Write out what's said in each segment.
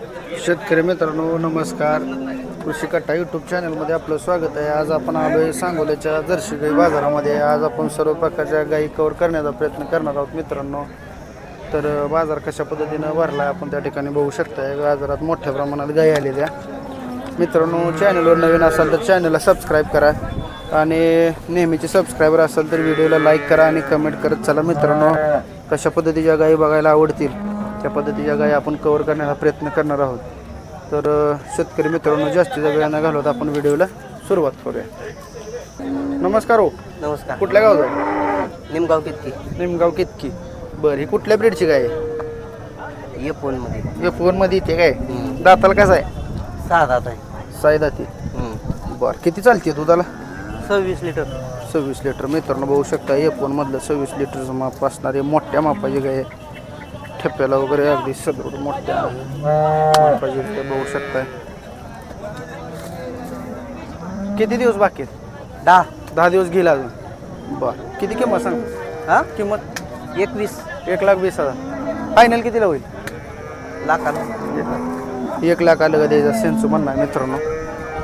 शेतकरी मित्रांनो नमस्कार. कृषी कट्टा यूट्यूब चॅनलमध्ये आपलं स्वागत आहे. आज आपण आलो आहे सांगोल्याच्या जर्शी गाई बाजारामध्ये. आज आपण सर्व प्रकारच्या गायी कवर करण्याचा प्रयत्न करणार आहोत मित्रांनो. तर बाजार कशा पद्धतीनं भरला आहे आपण त्या ठिकाणी बघू शकताय. बाजारात मोठ्या प्रमाणात गायी आलेल्या. मित्रांनो चॅनलवर नवीन असाल तर चॅनलला सबस्क्राईब करा. आणि नेहमीचे सबस्क्रायबर असाल तर व्हिडिओला लाईक करा आणि कमेंट करत चला मित्रांनो. कशा पद्धतीच्या गायी बघायला आवडतील? त्या पद्धतीच्या गायी आपण कवर करण्याचा प्रयत्न करणार आहोत. तर शेतकरी मित्रांनो जास्तीचा वेळ न घालवत आपण व्हिडिओला सुरुवात करूया. नमस्कार हो. नमस्कार. कुठल्या गावचा निमगाव कितकी. निमगाव कितकी. बरं ही कुठल्या ब्रीडची गाय आहे? ये फोनमध्ये एफमध्ये येते काय? हम्म. दाताला कसं आहे? सहा दात आहे. साई दाती हम्म. बरं किती चालते दुधाला? सव्वीस लिटर. सव्वीस लिटर. मित्रांनो बघू शकता एफ मधलं सव्वीस लिटरचं माप असणारे मोठ्या मापाची गाय आहे. ठेप्याला वगैरे अगदी सदृढ मोठ्या मापाची गाय बघू शकताय. किती दिवस बाकी आहेत? दहा. दहा दिवस घेईल अजून? बरं. किती किंमत सांग? हा? किंमत एकवीस. एक लाख वीस हजार. फायनल कितीला होईल? लाखाला. एक लाख आलं का द्यायचा सेन्सू म्हणणार मित्रांनो.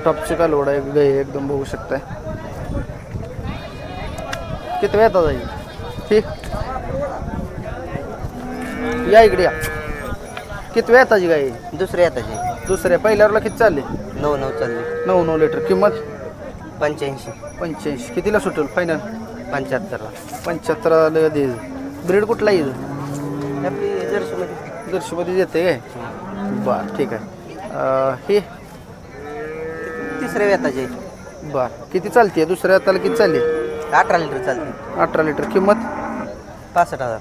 टॉपची कालवड आहे गाय एकदम बघू शकताय. किती वेळात जाईल ठीक या इकडे या. किती वेळाताची गाय आहे? दुसऱ्या येताचे. दुसऱ्या पहिल्यावरला किती चालले? नऊ नऊ चालले. नऊ नऊ लिटर. किंमत? पंच्याऐंशी. पंच्याऐंशी. कितीला सुटेल? फायनल पंच्याहत्तरला. पंच्याहत्तर आलं का द्यायचं ब्रीड कुठला येईल आपली जर्सीमध्ये. दर्शमध्ये येते काय? बर ठीक आहे. अं, हे? तिसऱ्या येताचे बर. किती चालते दुसऱ्या हाताला किती चालली? अठरा लिटर चालते. अठरा लिटर. किंमत? पासष्ट हजार.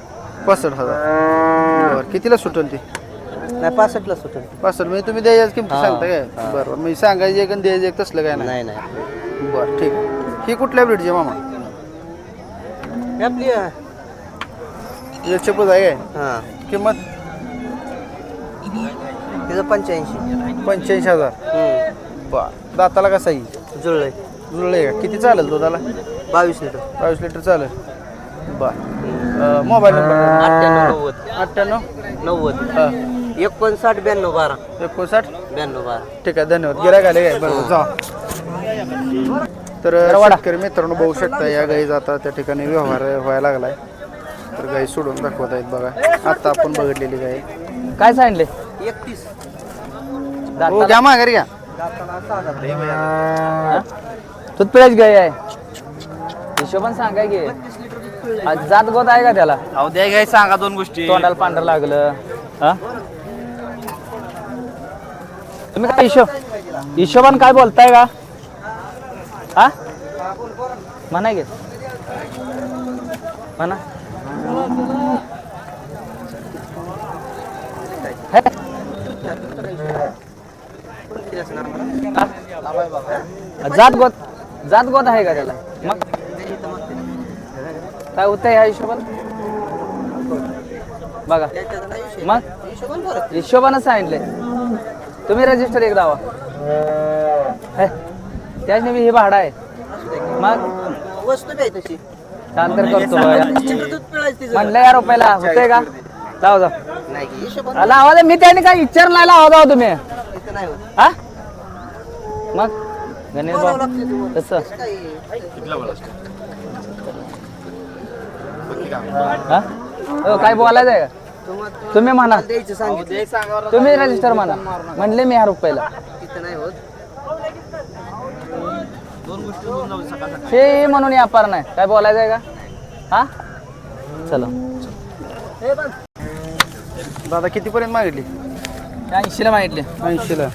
पासष्ट हजार. बरं कितीला सुटेल ती? नाही पासष्टला सुटेल पासष्ट म्हणजे तुम्ही द्यायची किंमत हा, सांगता काय? हा. बरं मी सांगायची एक आणि द्यायची एक तसलं काय नाही. नाही नाही. बरं ठीक आहे. ही कुठल्या ब्रीडची आहे मामा? आपली एकशे पद आहे काय? हां. किंमत? तिचं पंच्याऐंशी. पंच्याऐंशी हजार. बरं दाताला कसा येईल जुळलंय. जुळले का? किती चालेल दुधाला? बावीस लिटर. बावीस लिटर चालेल. बरं. Mobile number? अठ्ठ्याण्णव नव्वद. अठ्ठ्याण्णव? नव्वद. हां. एकोणसाठ ब्याण्णव बारा. एकोणसाठ? ब्याण्णव बारा. ठीक आहे धन्यवाद. गिरायक आले काय? बरोबर जा. तर शेतकरी मित्रांनो बघू शकता या गाई जाता त्या ठिकाणी व्यवहार व्हायला लागलाय. तर गाई सोडून दाखवत आहेत बघा. आता आपण बघितलेली गाई. काय सांगितले? एकतीस. हो घ्या माघारी घ्या. दूध पिळायची गाय आहे. हिशोबान सांगाय की आज जात गोत आहे का त्याला? अहो द्या घ्याय सांगा दोन गोष्टी. तोंडाला पांढरं लागलं. हा? तुम्ही काय हिशोब हिशोबान काय बोलताय का? हा? म्हणा गे म्हणा? जात गोत जात गोत आहे का त्याला? मग काय होतंय ह्या हिशोबान? बघा. मग? हिशोबानं सांगितले तुम्ही रजिस्टर एक दावा हे, त्याच्याने मी हे भाडं आहे. मग? वस्तू काय तशी. शांतर करतो तिचं. म्हणलं या रुपयाला. होतंय का? जाऊ जाऊ. नाही की हिशोबाने. आला आवाज. मी त्याने काय विचार नाही लावा जाऊ तुम्ही. होत. हा? मग? गणेश भाऊ तसं. हा? हो, काय बोलायचं आहे? का तुम्ही म्हणा. तुम्ही रजिस्टर म्हणा. म्हणले मी ह्या रुपयाला. हे म्हणून व्यापार नाही. काय बोलायचं आहे का? हा? चलो. दादा कितीपर्यंत मागितली? ऐंशीला मागितले. ऐंशीला.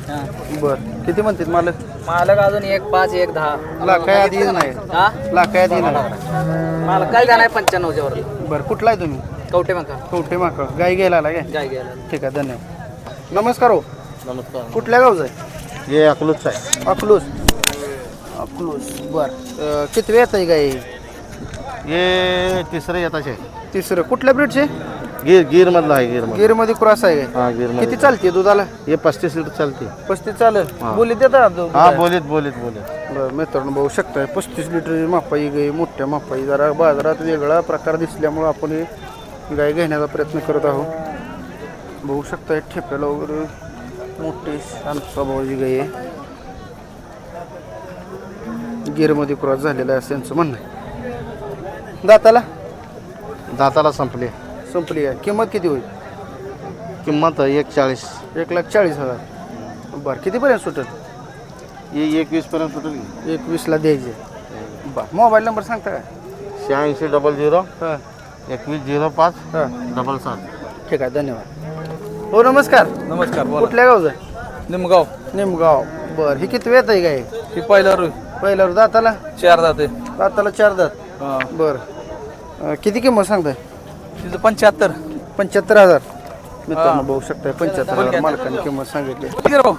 बरं. किती म्हणतात मालक? मालक अजून एक पाच एक दहा. लाखाय आधी नाही हा? लाखाय आधी नाही मालक काय जाणार पंच्याण्णवच्या वर बरं कुठला आहे तुम्ही? कवटे मका. कवठे माका. गाई घ्यायला आला काय? काय घ्यायला ठीक आहे धन्यवाद. नमस्कार हो. नमस्कार. कुठल्या गावचं आहे? हे अकलूच आहे. अकलूस अकलूस बरं. किती वेळ आहे गाई? हे तिसरं येताचे. तिसरं. कुठल्या ब्रीडचे? गिर गिर मधला आहे गिरमध्ये गिरमध्ये क्रॉस आहे काय? हा गिर किती मध्ये चालते दुधाला? हे पस्तीस लिटर चालते. पस्तीस चालेल. हा. बोलीत देता हा बोलीत बोलीत बोलीत. बरं मित्रांनो बघू शकताय पस्तीस लिटर मापाई गाई मोठ्या मापाई. जरा बाजारात वेगळा प्रकार दिसल्यामुळं आपण ही गाय घेण्याचा प्रयत्न करत आहोत. बघू शकताय ठेप्याला वगैरे मोठी शांत स्वभावाची गाई आहे. गिरमध्ये क्रॉस झालेला आहे असं यांचं म्हणणं आहे. दाताला? दाताला संपले. संपली आहे. किंमत किती होईल? किंमत एक चाळीस एक लाख चाळीस हजार. बरं कितीपर्यंत सुटेल? हे एकवीस पर्यंत सुटेल की. एक वीसला द्यायचे. बरं मोबाईल नंबर सांगता काय शहाऐंशी डबल झिरो हां. एकवीस झिरो पाच हां. डबल सात. ठीक आहे धन्यवाद. हो नमस्कार. नमस्कार बोला. कुठल्या गावचं आहे? निमगाव. निमगाव. बरं ही किती वेळ आहे गाय ही पहिला रुई पहिल्यावर दाताला? चार जाते दाताला चार दात. हा. बरं. अं, किती किंमत सांगताय? तिचं पंच्याहत्तर. पंच्याहत्तर हजार. मित्रांनो बघू शकताय पंच्याहत्तर हजार मालकाने किंमत सांगितली. किती राव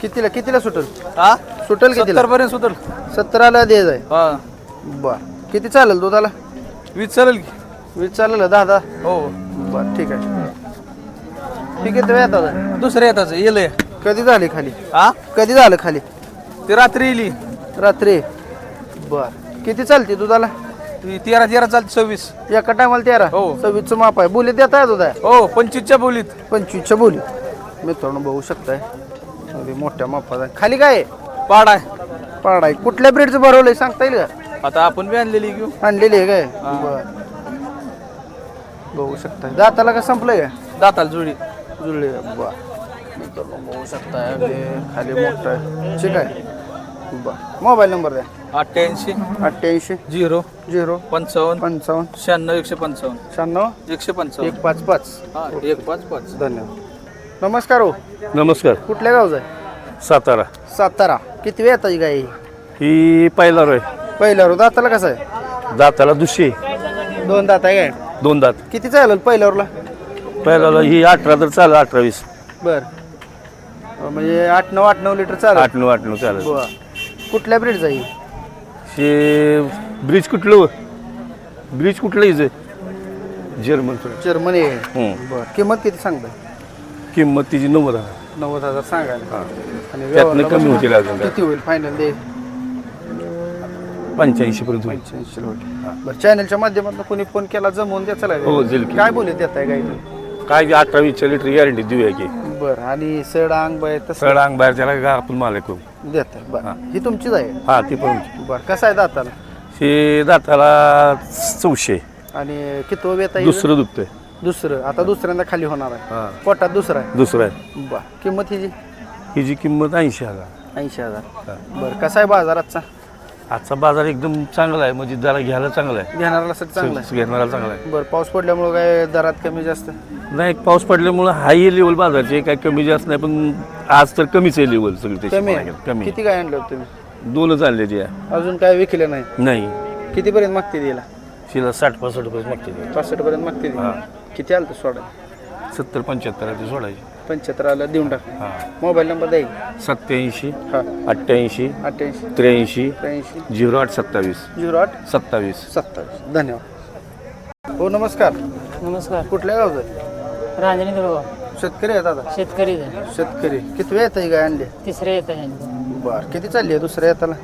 कितीला कितीला सुटेल? हा? सुटेल कितीला? सत्तर पर्यंत सुटल सतराला आहे. हा. बर. किती चालेल दुधाला? वीस चालेल की. वीस चालेल दहा दहा? हो. बर ठीक आहे. ठीक आहे वेळ आता. दुसऱ्या येताच येले कधी झाली खाली? हा? कधी झालं खाली? ती रात्री येली रात्री. बर. किती चालते दुधाला? ती तेरा तेरा चालते सव्वीस. एका टायमाला तेरा? हो. सव्वीसचं माप आहे. बोली देता येत होता हो पंचवीसच्या बोलीत. पंचवीसच्या बोली मित्रांनो बघू शकताय. अगदी मोठ्या मापाचा आहे. खाली काय आहे? पाड आहे. पाड आहे. कुठल्या ब्रेडचं भरवलंय सांगता येईल का? आता आपण बी आणलेली घेऊ आणलेली आहे काय? बर. बघू शकताय. दाताला का संपलंय का? दाताल जुडी जुळले. बा बघू शकताय. अगदी खाली मोठं आहे. ठीक आहे. बर. मोबाईल नंबर द्या. अठ्ठ्याऐंशी. अठ्ठ्याऐंशी. झिरो. झिरो. पंचावन्न. पंचावन्न. शहाण्णव एकशे पंचावन्न. शहाण्णव. एकशे पंचावन्न. एक पाच पाच. हा एक पाच पाच. धन्यवाद. नमस्कार हो. नमस्कार. कुठल्या गावचं आहे? सातारा. सातारा. किती वेळ येतात गाई? ही पहिला रोय. पहिल्यावर दाताला कसं आहे? दाताला दुसरी. दोन दात आहे काय? दोन दात. किती चालेल पहिल्यावरला पहिल्याला ही अठरा तर चालेल अठरा वीस बर म्हणजे आठ नऊ आठ नऊ लिटर चालेल. आठ नऊ आठ नऊ चालेल. कुठल्या ब्रीडचा आहे हे ब्रिज कुठलं हो? ब्रिज कुठलं हिचं जर्मन जर्मनी. आहे. बर. किंमत किती सांगताय किंमत तिची नव्वद हजार. नव्वद हजार सांगायला. आणि त्यातनं व्यवहारला कमी होतील अजून. काय. किती होईल फायनल दे पंच्याऐंशी पर्यंत होईल. पंच्याऐंशी होईल बरं चॅनलच्या माध्यमातून कोणी फोन केला जमवून द्यायचा हो. काय बोलत देताय गाई काय ते अठरा वीसच्या लिटर गॅरंटी देऊया की बरं आणि सड अंग बाय तसं? सगळं अंग बाहेर त्याला का आपण मालक करू? बरं. ही. तुमचीच आहे? हा ती पण बरं कसं आहे दाताला? हे दाताला चौशे आणि किती वेत आहे दुसरं दुखतंय. दुसरं. आता दुसऱ्यांदा खाली होणार आहे. हा. पोटात दुसरा आहे? दुसरं आहे. बरं किंमत हिची? हिची किंमत ऐंशी हजार. ऐंशी हजार. बरं कसा आहे बाजार आजचा बाजार एकदम चांगला आहे. म्हणजे जरा घ्यायला चांगला आहे. घेणारा साठी चांगला आहे. घेणारा चांगला आहे. बरं पाऊस पडल्यामुळं काय दरात कमी जास्त? नाही पाऊस पडल्यामुळं हाय लेवल बाजारचे काही कमी जास्त नाही पण आज तर कमीच आहे लेवल सगळी त्याची कमी. आहे? कमी किती काय आणलं होतं तुम्ही? दोनच आणले ते. अजून काय विकलं नाही? नाही. कितीपर्यंत मागते दिला शिला साठ पासष्ट रुपये मागते ते. पासष्ट पर्यंत मागते ती. हा. किती आलं सोडा? सत्तर पंच्याहत्तर ते सोडायचे. पंच्याहत्तर आलं देऊन टाक. हा. मोबाईल नंबर द्या सत्याऐंशी हा. अठ्ठ्याऐंशी अठ्ठ्याऐंशी त्र्याऐंशी त्र्याऐंशी. झिरो आठ सत्तावीस. झिरो आठ सत्तावीस. सत्तावीस. धन्यवाद. हो नमस्कार. नमस्कार. कुठल्या गावचं? आहे? रांजणी दुर्गाव शेतकरी आहेत आता? शेतकरी आहे. शेतकरी. किती वेळ येतं गाय आणली? तिसऱ्या येत आहे बर. किती चालली आहे दुसऱ्या येताला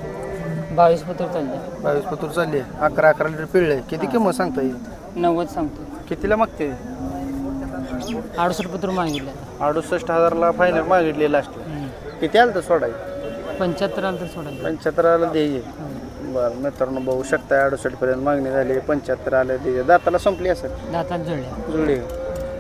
बावीस पत्र चालले बावीस पतूर चालली आहे. अकरा अकरा लिटर पिळले किती किंमत सांगता येईल? नव्वद सांगतो कितीला मागते? अडुसष्ट पत्र मागितले. अडुसष्ट हजारला फायनल मागितली लास्ट किती आलं तर सोडाय पंच्याहत्तर आलं तर सोडायचं. पंच्याहत्तराला द्यायचे बरं मित्रांनो बघू शकता अडुसष्ट पर्यंत मागणी झाली पंच्याहत्तर आलं द्यायचे दाताला संपली असेल? दातात जुळल्या जुळली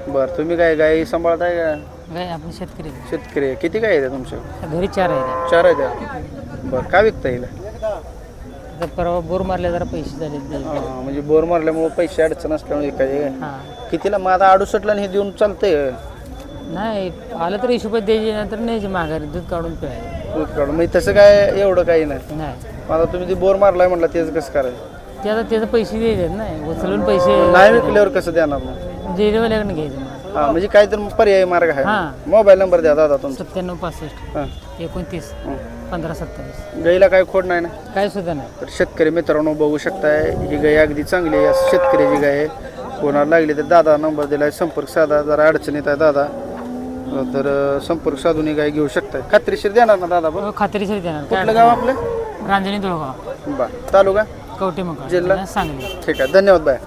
बरं तुम्ही काय गाई सांभाळताय का? काय आपण शेतकरी. आहे. शेतकरी आहे. किती गाय आहेत तुमच्या? घरी चार आहे चार आहेत त्या. बरं काय विकता येईल आता परवा बोर मारले जरा पैसे झाले. हां, म्हणजे बोर मारल्यामुळे पैसे अडचण असल्यामुळे काय हां. कितीला मग आता अडुसष्टला हे देऊन चालतंय. नाही आलं तर हिशोबात द्यायचे नंतर न्यायचे माघारी दूध काढून प्यायचे. दूध काढून. म्हणजे तसं काय एवढं काही नाही. नाही. मग आता तुम्ही ते बोर मारलाय म्हटलं तेच कसं करायचं? ते आता त्याचे पैसे द्यायचे नाही उचलून पैसे नाही विकल्यावर कसं देणार मग? डेअरीवाल्याकडे घ्यायचे मग. हा म्हणजे काय तर पर्याय मार्ग आहे. हां. मोबाईल नंबर द्या दादा तुमचा. सत्त्याण्णव पासष्ट हां. एकोणतीस पंधरा सत्तावीस. गाईला काय खोड नाही ना? काय सुद्धा नाही. तर शेतकरी मित्रांनो बघू शकताय ही गाय अगदी चांगली आहे. या शेतकऱ्याची गाय आहे कोणाला लागली तर दादा नंबर दिलाय संपर्क साधा जरा अडचणीत आहे दादा. तर संपर्क साधून गाय घेऊ शकताय. खात्रीशीर देणार ना दादा पण हो, खात्रीशीर देणार. काय कुठलं गाव आपलं? रांजणी दुळगाव बरं तालुका? कवटे मग जिल्हा? सांगली. ठीक आहे धन्यवाद बाय.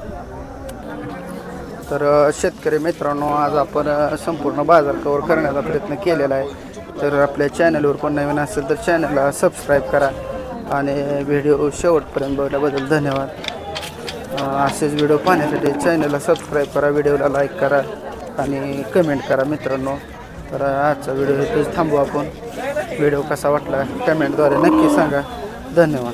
तर अ, शेतकरी मित्रांनो आज आपण अ, संपूर्ण बाजार कवर करण्याचा प्रयत्न केलेला आहे. तर आपल्या चॅनलवर कोण नवीन असेल तर चॅनलला सबस्क्राईब करा. आणि व्हिडिओ शेवटपर्यंत बघल्याबद्दल धन्यवाद. असेच व्हिडिओ पाहण्यासाठी चॅनलला सबस्क्राईब करा व्हिडिओला लाईक करा आणि कमेंट करा मित्रांनो. तर आजचा व्हिडिओ इथेच थांबू आपण. व्हिडिओ कसा वाटला? कमेंटद्वारे नक्की सांगा. धन्यवाद.